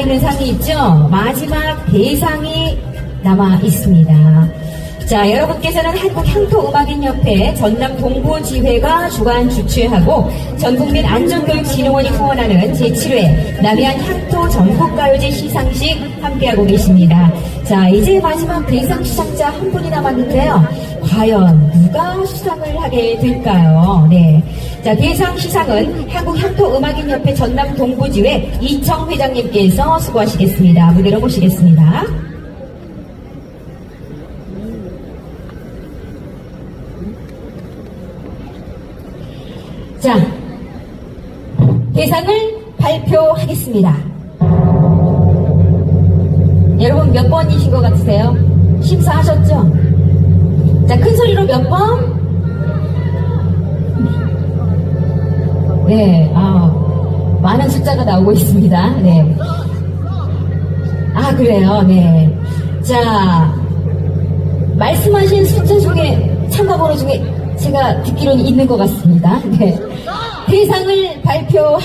있는 상이 있죠? 마지막 대상이 남아 있습니다. 자, 여러분께서는 한국향토음악인협회 전남 동부지회가 주관 주최하고 전국민 안전교육진흥원이 후원하는 제7회 남해안 향토 전국가요제 시상식 함께하고 계십니다. 자, 이제 마지막 대상 시상자 한 분이 남았는데요. 과연 누가 수상을 하게 될까요? 네. 자, 대상 시상은 한국향토음악인협회 전남 동부지회 이청 회장님께서 수고하시겠습니다. 무대로 모시겠습니다. 자, 대상을 발표하겠습니다. 여러분 몇 번이신 것 같으세요? 심사하셨죠? 몇 번? 네, 아, 많은 숫자가 나오고 있습니다. 네. 아, 그래요, 네. 자, 말씀하신 숫자 중에, 참가번호 중에 제가 듣기로는 있는 것 같습니다. 네. 대상을 발표